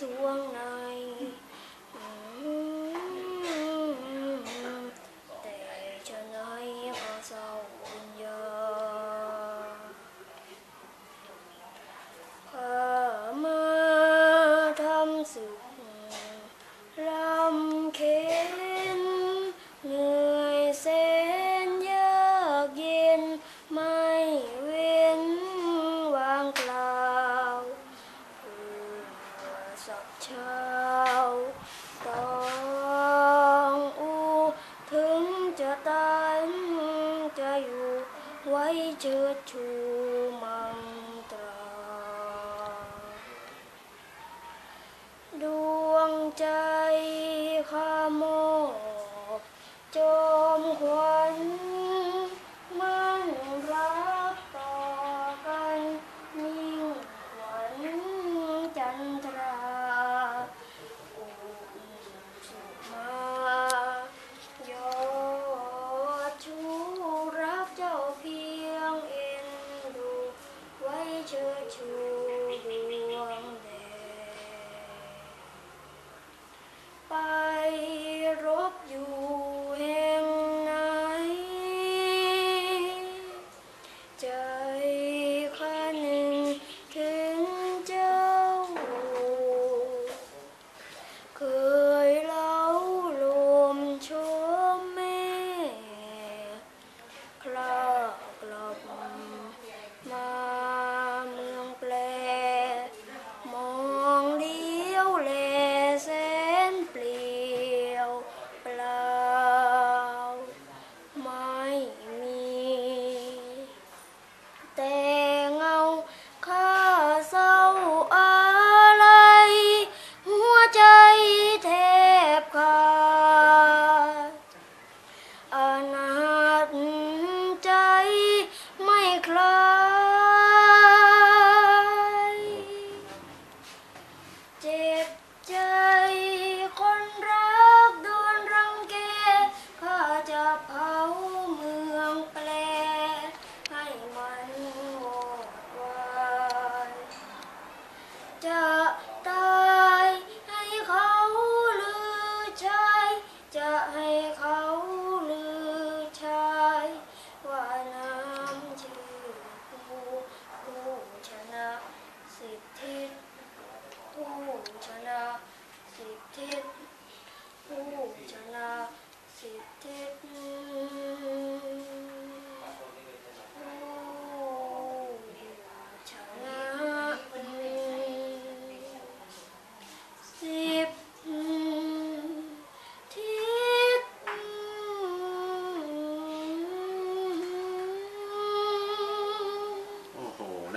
สวง อสักเช้าต้องอูถึงจะตา อนาจใจไม่คลายเจ็บใจคนรักโดนรังแกข้าจะเผาเมืองแปลให้มันวอดวายจะตายให้เขาลือชายจะให้เขา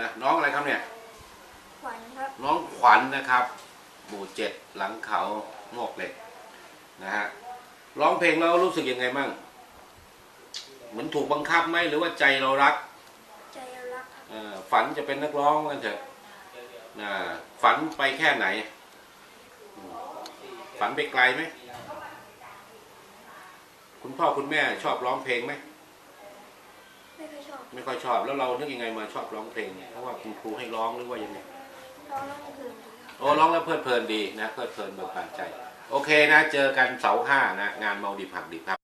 นะน้องอะไรครับเนี่ย ขวัญครับ น้องขวัญนะครับ หมู่เจ็ดหลังเขางอกเหล็กนะฮะร้องเพลงแล้วรู้สึกยังไงบ้างเหมือนถูกบังคับไหมหรือว่าใจเรารักใจรักครับเอ่อฝันจะเป็นนักร้องกันเถอะนะฝันไปแค่ไหนอืมฝันไปไกลไหมคุณพ่อคุณแม่ชอบร้องเพลงไหม ไม่ค่อยชอบไม่ค่อยชอบแล้วเรานึกยังไงมาชอบร้องเพลงเพราะว่าคุณครูให้ร้องหรือว่ายังไงร้องแล้วมันคืนดีครับโอ้ร้องแล้วเพลิดเพลินดีนะเพลิดเพลินเบิกบานใจ โอเคนะ เจอกันเสาร์ห้านะ งานเมาดิบหักดิบครับ